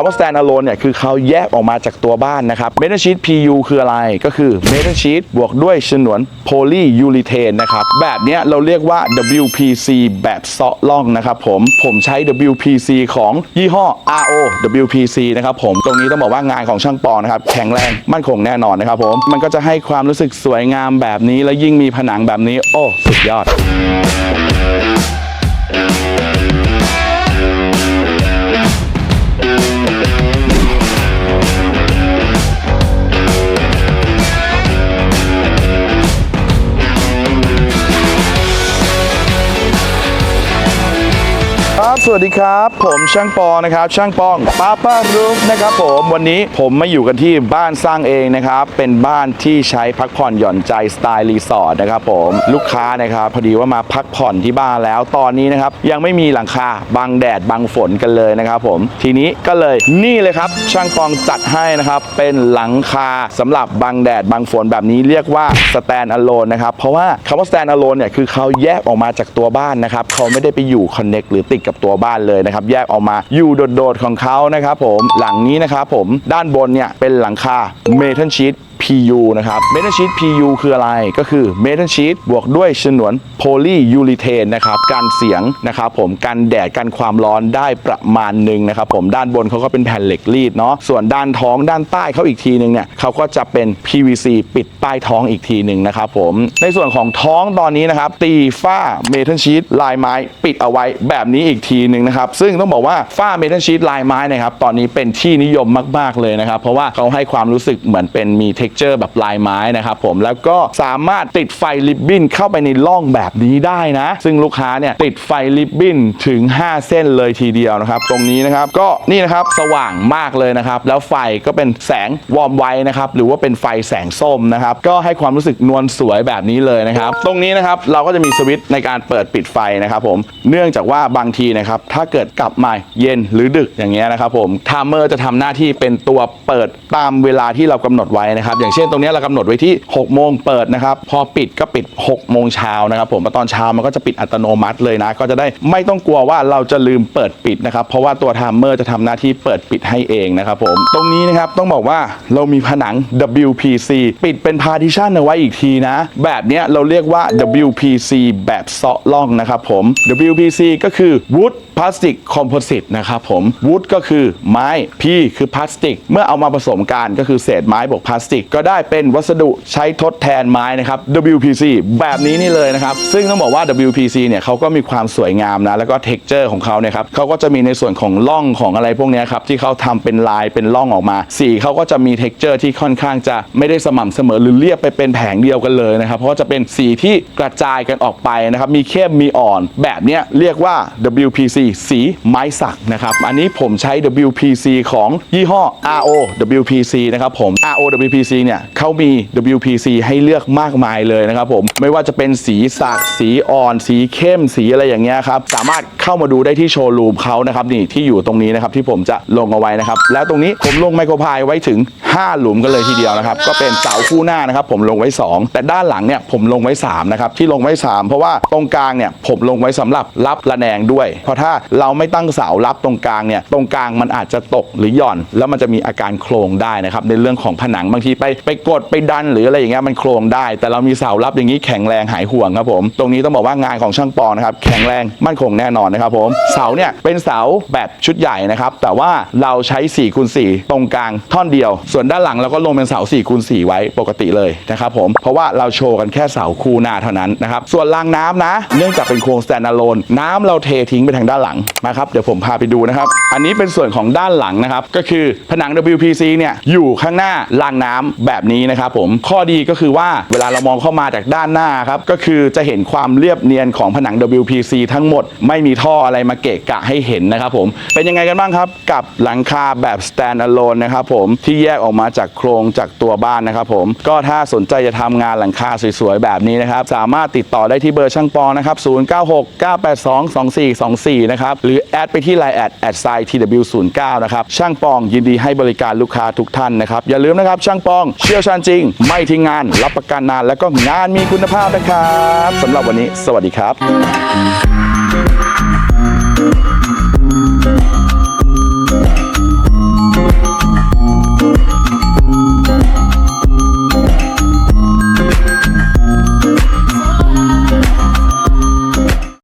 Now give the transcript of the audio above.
คำว่า stand alone เนี่ยคือเขาแยกออกมาจากตัวบ้านนะครับ metal sheet PU คืออะไรก็คือ metal sheet บวกด้วยฉนวน polyurethane นะครับ แบบเนี้ยเราเรียกว่า WPC แบบเซาะล่องนะครับผม ผมใช้ WPC ของยี่ห้อ RO WPC นะครับผม ตรงนี้ต้องบอกว่างานของช่างปอนะครับ แข็งแรงมั่นคงแน่นอนนะครับผม มันก็จะให้ความรู้สึกสวยงามแบบนี้ แล้วยิ่งมีผนังแบบนี้ โอ้ สุดยอด สวัสดีครับ ผมช่างปอนะครับ ช่างปองป้าป้ารูฟนะครับ ผมวันนี้ผมมาอยู่กันที่บ้านสร้างเองนะครับ เป็นบ้านที่ใช้พักผ่อนหย่อนใจสไตล์รีสอร์ทนะครับ ผมลูกค้านะครับพอดีว่ามาพักผ่อนที่บ้านแล้วตอนนี้นะครับ ยังไม่มีหลังคาบังแดดบังฝนกันเลยนะครับ ผมทีนี้ก็เลยนี่เลยครับ ช่างปองจัดให้นะครับ เป็นหลังคาสำหรับบังแดดบังฝนแบบนี้เรียกว่า stand alone นะครับเพราะว่าคำว่า stand alone เนี่ยคือเขาแยกออกมาจากตัวบ้านนะครับเขาไม่ได้ไปอยู่ connect หรือติดกับตัวบ้านเลยนะครับ แยกออกมาอยู่โดดๆของเขานะครับผมหลังนี้นะครับผมด้านบนเนี่ยเป็นหลังคาเมทัลชีท PU นะครับ metal sheet PU คืออะไรก็คือ metal sheet บวกด้วยฉนวน polyurethane นะครับกันเสียงนะครับผมกันแดดกันความร้อนได้ประมาณหนึ่งนะครับผมด้านบนเขาก็เป็นแผ่นเหล็กรีดเนาะส่วนด้านท้องด้านใต้เขาอีกทีหนึ่งเนี่ยเขาก็จะเป็น PVC ปิดใต้ท้องอีกทีหนึ่งนะครับผมในส่วนของท้องตอนนี้นะครับตีฝ้า metal sheet ลายไม้ปิดเอาไว้แบบนี้อีกทีหนึ่งนะครับซึ่งต้องบอกว่าฝ้า metal sheet ลายไม้นะครับตอนนี้เป็นที่นิยมมาก ๆเลยนะครับเพราะว่าเขาให้ความรู้สึกเหมือนเป็นมี texture แบบลายไม้นะครับผมแล้วก็สามารถติดไฟริบบิ้นเข้าไปในร่องแบบนี้ได้นะ ซึ่งลูกค้าเนี่ยติดไฟริบบิ้นถึง 5 เส้นเลยทีเดียวนะครับ ตรงนี้นะครับก็นี่นะครับสว่างมากเลยนะครับ แล้วไฟก็เป็นแสงวอร์มไว้นะครับหรือว่าเป็นไฟแสงส้มนะครับก็ให้ความรู้สึกนวลสวยแบบนี้เลยนะครับ ตรงนี้นะครับเราก็จะมีสวิตช์ในการเปิดปิดไฟนะครับผมเนื่องจากว่าบางทีนะครับถ้าเกิดกลับมาเย็นหรือดึกอย่างเงี้ยนะครับผมไทม์เมอร์จะทำหน้าที่เป็นตัวเปิดตามเวลาที่เรากำหนดไว้นะครับอย่างเช่นตรงนี้เรากำหนดไว้ที่ 6 โมงเปิดนะครับ พอปิดก็ปิด 6 โมงเช้านะครับผมตอนเช้ามันก็จะปิดอัตโนมัติเลยนะ ก็จะได้ไม่ต้องกลัวว่าเราจะลืมเปิดปิดนะครับ เพราะว่าตัวไทม์เมอร์จะทำหน้าที่เปิดปิดให้เองนะครับผมตรงนี้นะครับต้องบอกว่าเรามีผนัง WPC ปิดเป็นพาร์ติชันเอาไว้อีกทีนะ แบบนี้เราเรียกว่า WPC แบบเซาะล่องนะครับผม WPC ก็คือ Wood พลาสติกคอมโพสิตนะครับผม Wood ก็คือไม้ P คือพลาสติก เมื่อเอามาผสมกันก็คือเศษไม้บวกพลาสติก ก็ได้เป็นวัสดุใช้ทดแทนไม้นะครับ WPC แบบนี้นี่เลยนะครับ ซึ่งต้องบอกว่า WPC เนี่ยเขาก็มีความสวยงามนะ แล้วก็ texture ของเขาเนี่ยครับเขาก็จะมีในส่วนของร่องของอะไรพวกนี้ครับ ที่เขาทำเป็นลายเป็นร่องออกมา สีเขาก็จะมี texture ที่ค่อนข้างจะไม่ได้สม่ำเสมอหรือเรียบไปเป็นแผงเดียวกันเลยนะครับ เพราะว่าจะเป็นสีที่กระจายกันออกไปนะครับ มีเข้มมีอ่อน แบบนี้เรียกว่า WPC สีไม้สักนะครับ อันนี้ผมใช้ WPC ของยี่ห้อ RO WPC นะครับผม RO WPC เนี่ยเขามี WPC ให้เลือกมากมายเลยนะครับผมไม่ว่าจะเป็นสีสัก สีอ่อน สีเข้มสีอะไรอย่างเงี้ยครับสามารถเข้ามาดูได้ที่โชว์รูมเขานะครับนี่ที่อยู่ตรงนี้นะครับที่ผมจะลงเอาไว้นะครับ แล้วตรงนี้ผมลงไมโครพายไว้ถึง 5 หลุมกันเลยทีเดียวนะครับ ก็เป็นเสาคู่หน้านะครับ ผมลงไว้ 2 แต่ด้านหลังเนี่ยผมลงไว้3นะครับที่ลงไว้ 3 เพราะว่าตรงกลางเนี่ยผมลงไว้สำหรับรับระแนงด้วย เพราะถ้าเราไม่ตั้งเสารับตรงกลางเนี่ยตรงกลางมันอาจจะตกหรือหย่อน แล้วมันจะมีอาการโครงได้นะครับในเรื่องของผนังบางทีไปไปกดไปดันหรืออะไรอย่างเงี้ยมันโครงได้ แต่เรามีเสารับอย่างนี้แข็งแรงหายห่วงครับผมตรงนี้ต้องบอกว่างานของช่างปอนะครับแข็งแรงมั่นคงแน่นอนนะครับผมเสาเนี่ยเป็นเสาแบบชุดใหญ่นะครับแต่ว่าเราใช้4คูณ4ตรงกลางท่อนเดียว ส่วนด้านหลังเราก็ลงเป็นเสา4คูณ4ไว้ปกติเลยนะครับผมเพราะว่าเราโชว์กันแค่เสาคู่หน้าเท่านั้นนะครับส่วนรางน้ำนะ เนื่องจากเป็นโครง stand alone น้ำเราเททิ้งไปทางด้านหลังนะครับเดี๋ยวผมพาไปดูนะครับ อันนี้เป็นส่วนของด้านหลังนะครับ ก็คือผนัง WPC เนี่ยอยู่ข้างหน้ารางน้ำแบบนี้นะครับผมข้อดีก็คือว่าเวลาเรามองเข้ามาจากด้านหน้าครับก็คือจะเห็นความเรียบเนียนของผนัง WPC ทั้งหมด ไม่มีท่ออะไรมาเกะกะให้เห็นนะครับผมเป็นยังไงกันบ้างครับกับหลังคาแบบ stand alone นะครับผมที่แยกออกมาจากโครงจากตัวบ้านนะครับผมก็ถ้าสนใจจะทำงานหลังคาสวยๆแบบนี้นะครับสามารถติดต่อได้ที่เบอร์ช่างปอนะครับ 0969822424นะครับหรือแอดไปที่ Line แอดแอดไซ TW09 นะครับ ช่างปองยินดีให้บริการลูกค้าทุกท่านนะครับ อย่าลืมนะครับ ช่างปองเชี่ยวชาญจริง ไม่ทิ้งงาน รับประกันนาน แล้วก็งานมีคุณภาพนะครับสำหรับวันนี้ สวัสดีครับ